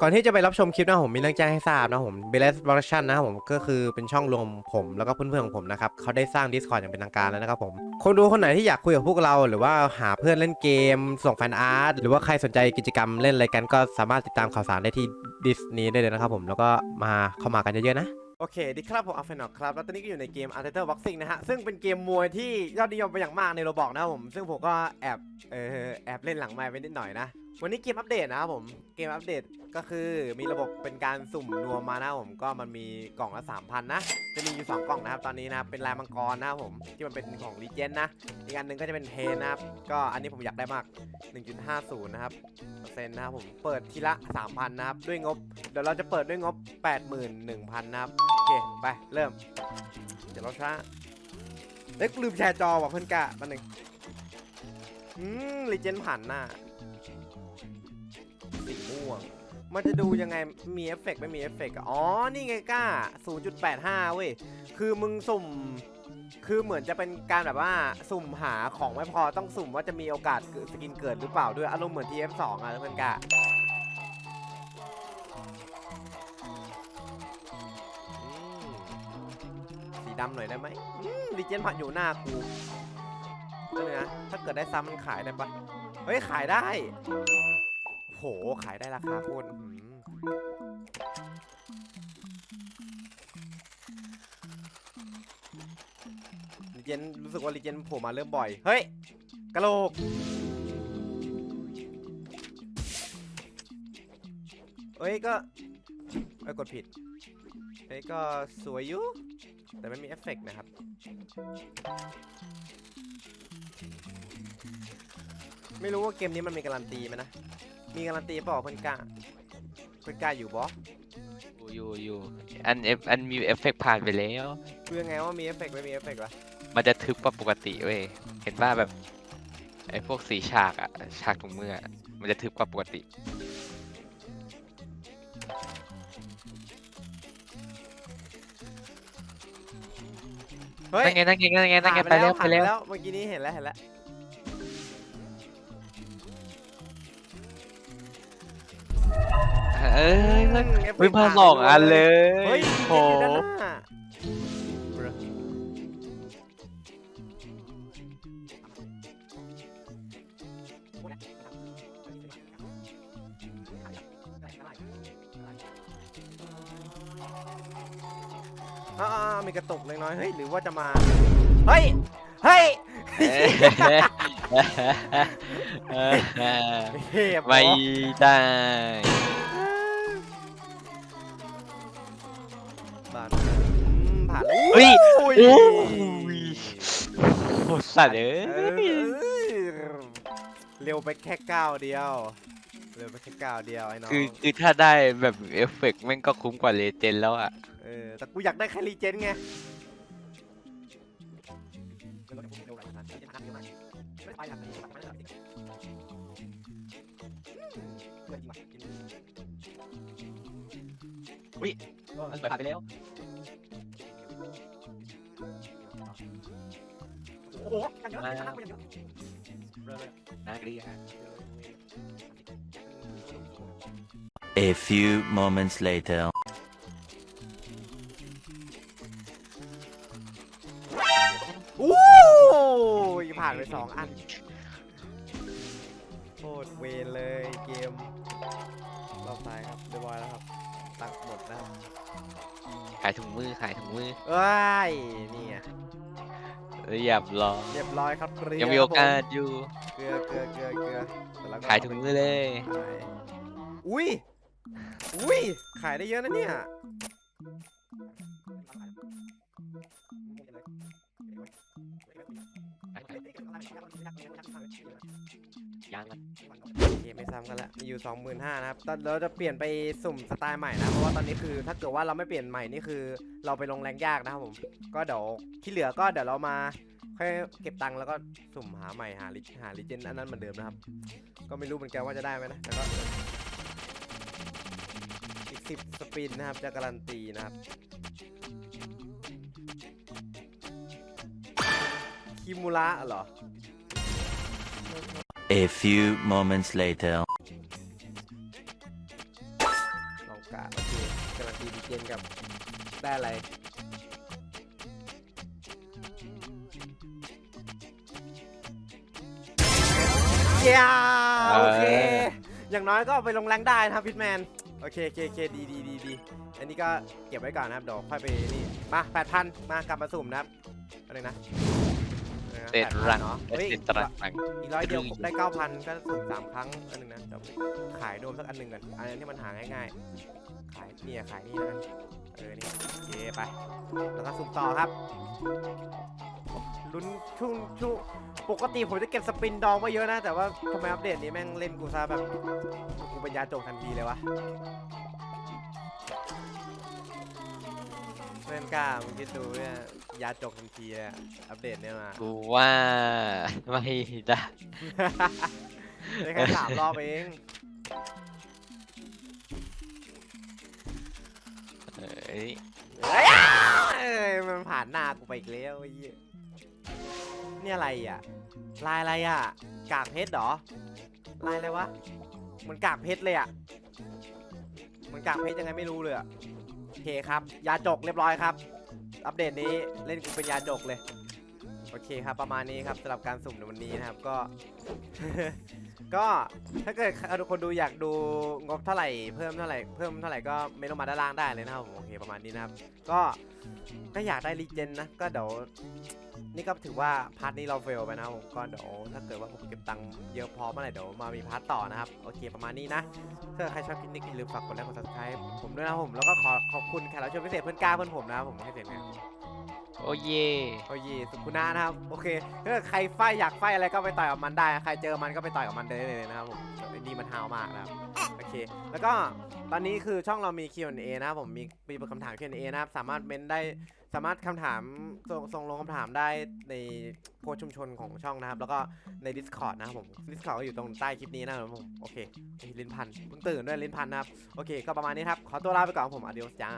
ก่อนที่จะไปรับชมคลิปนะผมมีเรื่องแจ้งให้ทราบนะผม b e l e s Production นะครับผมก็คือเป็นช่องรวมผมแล้วก็เพื่อนๆของผมนะครับเขาได้สร้าง Discord อย่างเป็นทางการแล้วนะครับผมคนดูคนไหนที่อยากคุยกับพวกเรา หรือว่าหาเพื่อนเล่นเกม ส่งแฟนอาร์ตหรือว่าใครสนใจกิจกรรมเล่นอะไรกันก็สามารถติดตามข่าวสารได้ที่ดิสนี้ได้เลยนะครับผมแล้วก็มาเข้ามากันเยอะๆนะโอเคดีครับผมอัลเฟนอกครับ แล้วตอนนี้ก็อยู่ในเกม a r t e r Boxing นะฮะ ซึ่งเป็นเกมมวยที่ยอดนิยมเป็นอย่างมากในโรบอกนะครับผม ซึ่งผมก็แอบเออแอบเล่นหลังไมค์ไปนิดหน่อยนะวันนี้เกมอัปเดตนะครับผมเกมอัปเดตก็คือมีระบบเป็นการสุ่มนัวมานะผมก็มันมีกล่องละ3,000นะจะมีอยู่2กล่องนะครับตอนนี้นะครับเป็นลายมังกรนะครับผมที่มันเป็นของรีเจนนะอีกอันหนึ่งก็จะเป็นเทนนะครับก็อันนี้ผมอยากได้มาก 1.50นะครับเปอร์เซ็นต์นะครับผมเปิดทีละ 3,000นะครับด้วยงบเดี๋ยวเราจะเปิดด้วยงบ 81,000นะครับโอเคไปเริ่มเดี๋ยวเราช้าเอ้ยกูลืมแชร์จอว่ะเพื่อนกะแป๊บนึงอืมรีเจนผ่านหน้า มันจะดูยังไงมีเอฟเฟกต์ไม่มีเอฟเฟกต์อ๋อ นี่ไงก้า 0.85 เว้ย คือมึงสุ่ม คือเหมือนจะเป็นการแบบว่าสุ่มหาของไม่พอต้องสุ่มว่าจะมีโอกาสเกิดสกินเกิดหรือเปล่าด้วยอารมณ์เหมือน TF2 อะเพื่อนกะอืมสีดำหน่อยได้ไหมรีเจนผ่านอยู่หน้ากูนี่นะถ้าเกิดได้ซ้ำมันขายได้ปะเฮ้ยขายได้ โห ขายได้ราคาโคตรอื้อหือลีเจนรู้สึกว่าลีเจนโผล่มาเริ่มบ่อย เฮ้ยกะโหลกเอ้ยก็เอ้ยกดผิดเฮ้ยก็สวยอยู่ แต่ไม่มีเอฟเฟกต์นะครับ ไม่รู้ว่าเกมนี้มันมีการันตีไหมนะ มีการันตีเปล่าเพื่อนกล้าเพื่อนกล้าอยู่บออยู่อยู่อันเอฟอันมีเอฟเฟกต์ผ่านไปแล้ว คือยังไงว่ามีเอฟเฟกต์ไม่มีเอฟเฟกต์วะมันจะทึบกว่าปกติเว้ยเห็นว่าแบบไอ้พวกสีฉากอะฉากถุงมืออะมันจะทึบกว่าปกติ เฮ้ยนั่นไงนั่นไงนั่นไงนั่นไงผ่าไปแล้วผ่าไปแล้วเมื่อกี้นี้เห็นแล้วเห็นแล้ว เอ้ยมันอืม effect วิ่งมาผ่นสองอันเลยเฮ้ยโหเดี๋ยวอยู่ด้านหน้าอ่าๆมีกระตุกเล็กน้อย เฮ้ย หรือว่าจะมา เฮ้ย เฮ้ยเอ้ยเฮ้ยไม่ได้ เฮ้ยโอ้ยโอ้ยโหสัตว์เอ้เอยอเร็วไปแค่ก้าวเดียว เร็วไปแค่ก้าวเดียวไอ้น้องคือคือถ้าได้แบบเอฟเฟกต์แม่งก็คุ้มกว่าเลเจนแล้วอะเออแต่กูอยากได้แค่รีเจนไงมันผ่านไปแล้ว อ้โหอย่างเยอะมาอย่างเยอะน่าเกลียด A few moments later. อู้ยผ่านไปสองอันโคตรเวรเลยเกมรอบท้ายครับเรียบร้อยแล้วครับ ตักหมดนะครับขายถุงมือขายถุงมือ เอ้ยนี่ไง เรียบร้อยเรียบร้อยครับเกลือยังมีโอกาสอยู่เกลือเกลือเกลือเกลือแต่เรก็ขายถุงมือเลยขายอุ้ยอุ้ยขายได้เยอะนะเนี่ย ยังโอเคไม่ซ้ำกันละมีอยู่25,000นะครับตอนเราจะเปลี่ยนไปสุ่มสไตล์ใหม่นะ เพราะว่าตอนนี้คือ ถ้าเกิดว่าเราไม่เปลี่ยนใหม่นี่คือ เราไปลงแรงยากนะครับผม ก็เดี๋ยวที่เหลือก็เดี๋ยวเรามาค่อยเก็บตังค์แล้วก็สุ่มหาใหม่หาลิหาลิเจนอันนั้นเหมือนเดิมนะครับ ก็ไม่รู้เหมือนกันว่าจะได้ไหมนะแต่ก็อีกสิบสปินนะครับจะการันตีนะครับคิมูระเหรอ A few moments later. กาโอเคการันตีดีเจนกับได้อะไรเย้โอเค อย่างน้อยก็เอาไปลงแรงได้นะครับพิทแมน โอเคโอเคโอเคดีดีดีดีอันนี้ก็เก็บไว้ก่อนนะครับเดี๋ยวค่อยไปนี่ มาแปดพันมากลับมาสุ่มนะครับอะไรนะอะไรนะ เด็ด8,000รังเนาะเด็เฮ้ยดรังอีกร้อยเดียวได้เก้าพันก็สุ่มสามครั้งอันหนึ่งนะเดี๋ยวขายโดมสักอันหนึ่งก่อนอันนี้ที่มันหาง่ายๆ ขายเนี่ยขายนี่นะเออนี่โอเคไป แล้วก็สุ่มต่อครับลุ้นชุ่งชุ่งปกติผมจะเก็บสปินดองไว้เยอะนะ แต่ว่าทำไมอัปเดตนี้แม่งเล่นกูซะแบบกูเป็นยาจกทันทีเลยวะเล่นกล้ามึงคิดดูเนี่ย ยาจกทันทีเลยอะอัปเดตเนี่ยมา กูว่าไม่ได้ได้แค่สามรอบเองเอ้ยเอ้ยเอ้ยมันผ่านหน้ากูไปอีกแล้วไอ้เหี้ยนี่อะไรอะ ลายอะไรอะ กากเพชรเหรอ ลายอะไรวะเหมือนกากเพชรเลยอะเหมือนกากเพชรยังไงไม่รู้เลยอะโอเคครับ ยาจกเรียบร้อยครับ อัปเดตนี้เล่นกูเป็นยาดกเลย เคครับประมาณนี้ครับสำหรับการสุ่มในวันนี้นะครับก็ ก็ถ้าเกิดทุกคนดูอยากดูงบเท่าไหร่เพิ่มเท่าไหร่เพิ่มเท่าไหร่ก็เมนลงมาด้านล่างได้เลยนะครับผมโอเคประมาณนี้นะครับ ก็ก็อยากได้รีเจนนะก็เดี๋ยวนี่ก็ถือว่าพาร์ทนี้เราเฟลไปนะครับผมก็เดี๋ยวถ้าเกิดว่าผมเก็บตังค์เยอะพอเมื่อไหร่เดี๋ยวมามีพาร์ทต่อนะครับโอเคประมาณนี้นะถ้าใครชอบคลิปนี้ก็อย่าลืมฝากกดไลค์กด subscribe ผมด้วยนะผมแล้วก็ขอขอบคุณแขกรับเชิญพิเศษเพื่อนกล้าเพื่อนผมนะครับผมให้เสร็จเนี่ย โอ้เย่โอ้ยสุขุนานะครับ โอเคถ้าใครไฟอยากไฟอะไรก็ไปต่อยกับมันได้ ใครเจอมันก็ไปต่อยกับมันได้เลยนะครับผมไอ้นี่มันฮาวมากนะครับ โอเค แล้วก็ตอนนี้คือช่องเรามี Q&A นะครับผม มีมีคำถาม Q&A นะครับ สามารถเม้นได้ สามารถคำถามส่งส่งลงคำถามได้ในโพสต์ชุมชนของช่องนะครับ แล้วก็ใน Discord นะครับผม Discord ก็อยู่ตรงใต้คลิปนี้นะครับผม โอเคลิ้นพันเพิ่งตื่นด้วยลิ้นพันนะครับ โอเค ก็ประมาณนี้ครับ ขอตัวลาไปก่อนครับผม adios จ้า